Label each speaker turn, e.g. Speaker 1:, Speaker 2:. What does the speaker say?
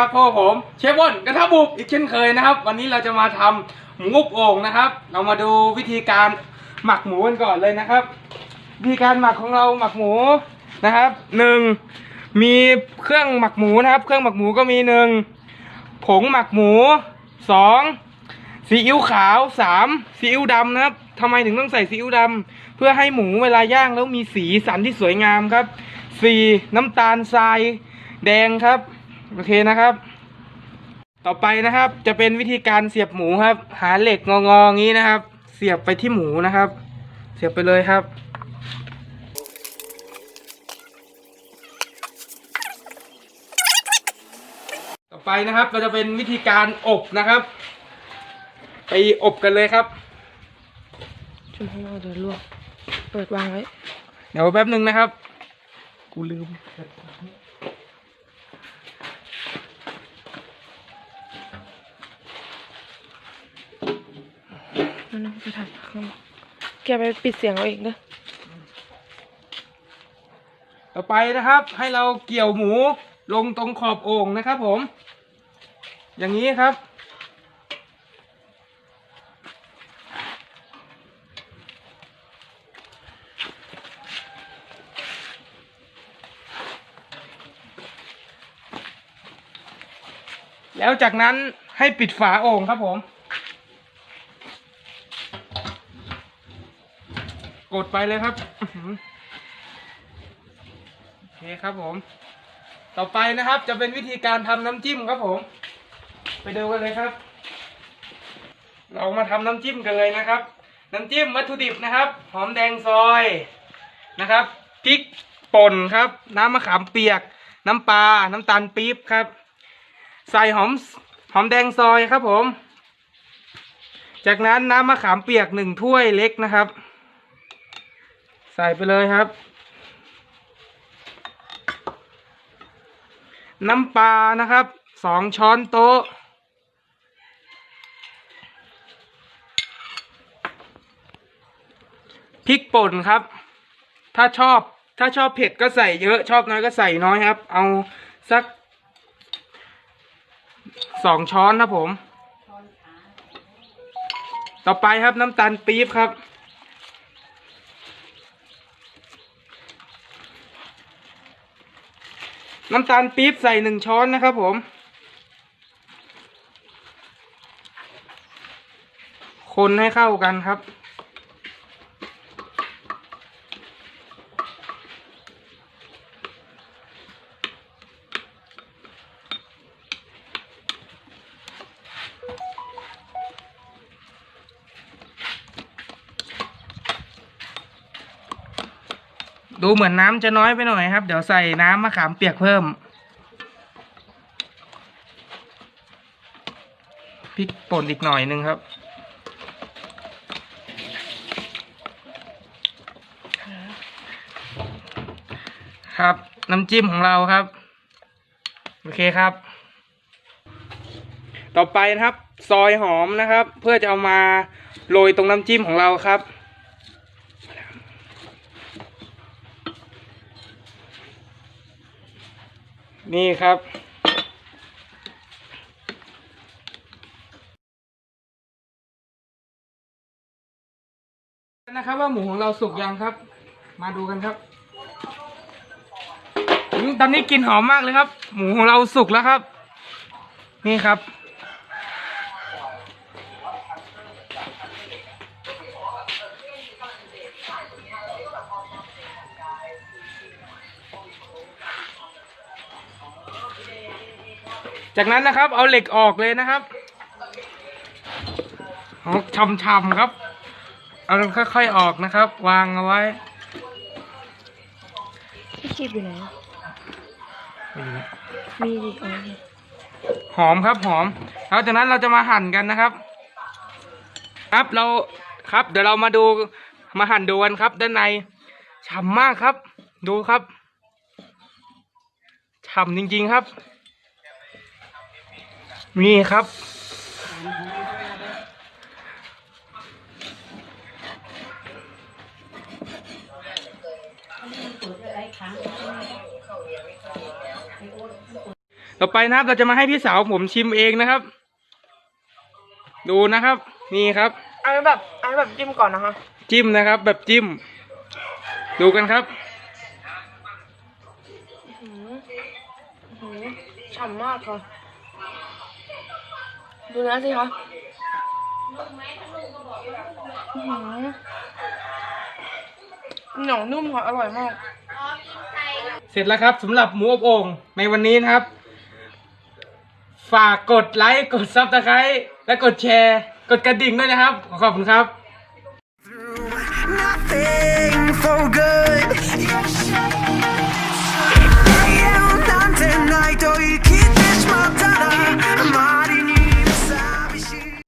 Speaker 1: ครับพ่อผมเชฟบอนกระทะบุกอีกเช่นเคยนะครับ วันนี้เราจะมาทำหมูอบโอ่งนะครับ เรามาดูวิธีการหมักหมูกันก่อนเลยนะครับ วิธีการหมักของเราหมักหมูนะครับหนึ่งมีเครื่องหมักหมูนะครับ เครื่องหมักหมูก็มีหนึ่งผงหมักหมูสองซีอิ๊วขาวสามซีอิ๊วดำนะครับทำไมถึงต้องใส่ซีอิ๊วดำเพื่อให้หมูเวลาย่างแล้วมีสีสันที่สวยงามครับสี่น้ำตาลทรายแดงครับ โอเคนะครับ ต่อไปนะครับจะเป็นวิธีการเสียบหมูครับ หาเหล็กงอๆอย่างนี้นะครับ เสียบไปที่หมูนะครับ เสียบไปเลยครับต่อไปนะครับเราจะเป็นวิธีการอบนะครับ ไปอบกันเลยครับ
Speaker 2: ชุมข้างนอกเดี๋ยวลวกเปิดวางไว้
Speaker 1: เดี๋ยวแป๊บหนึ่งนะครับ กูลืม
Speaker 2: นะไปถ่ายข้างนอกแกไปปิดเสียงเอาเองเด้อ
Speaker 1: ต่อไปนะครับ ให้เราเกี่ยวหมูลงตรงขอบโอ่งนะครับ ผม อย่างนี้ครับ แล้วจากนั้นให้ปิดฝาโอ่งครับผม กดไปเลยครับโอเคครับผม ต่อไปนะครับ จะเป็นวิธีการทำน้ำจิ้มครับผม ไปดูกันเลยครับ เรามาทำน้ำจิ้มกันเลยนะครับ น้ำจิ้มวัตถุดิบนะครับ หอมแดงซอยนะครับพริกป่นครับ น้ำมะขามเปียก น้ำปลา น้ำตาลปี๊บครับ ใส่หอมหอมแดงซอยครับผม จากนั้นน้ำมะขามเปียกหนึ่งถ้วยเล็กนะครับ ส่ไปเลยครับ น้ำปลานะครับสองช้อนโต๊ะ พริกป่นครับ ถ้าชอบถ้าชอบเผ็ดก็ใส่เยอะ ชอบน้อยก็ใส่น้อยครับ เอาสักสองช้อนนะผม ต่อไปครับน้ำตาลปี๊บครับ น้ำตาลปี๊บใส่หนึ่งช้อนนะครับผม คนให้เข้ากันครับ ดูเหมือนน้ำจะน้อยไปหน่อยครับ เดี๋ยวใส่น้ำมะขามเปียกเพิ่มพริกป่นอีกหน่อยนึงครับ ครับน้ำจิ้มของเราครับ โอเคครับ ต่อไปนะครับ ซอยหอมนะครับ เพื่อจะเอามาโรยตรงน้ำจิ้มของเราครับ นี่ครับ นะครับว่าหมูของเราสุกยังครับ มาดูกันครับอืมตอนนี้กลิ่นหอมมากเลยครับ หมูของเราสุกแล้วครับ นี่ครับ จากนั้นนะครับ เอาเหล็กออกเลยนะครับเอาช่ำๆครับ เอาค่อยๆออกนะครับ วางเอาไว้
Speaker 2: พี่คีบอยู่ไหนอะมีดิอ๋อนี่
Speaker 1: หอมครับหอมแล้วจากนั้นเราจะมาหั่นกันนะครับ ครับเราครับ เดี๋ยวเรามาดูมาหั่นดูกันครับ ด้านในฉ่ำมากครับ ดูครับฉ่ำจริงๆครับ นี่ครับนต่อไปนะครับเราจะมาให้พี่สาวผมชิมเองนะครับ ดูนะครับ นี่ครับ
Speaker 2: อันนี้แบบอันนี้แบบจิ้มก่อนนะคะ
Speaker 1: จิ้มนะครับ แบบจิ้ม ดูกันครับ
Speaker 2: หืมหืมฉ่ำมากค่ะ ดูนื้อสิคะอื้อหือเหนียวนุ่มค่ะอร่อยมาก
Speaker 1: เสร็จแล้วครับสำหรับหมูอบโอ่งในวันนี้นะครับ ฝากกดไลค์ กดซับสไครต์และกดแชร์ กดกระดิ่งด้วยนะครับ ขอบคุณครับ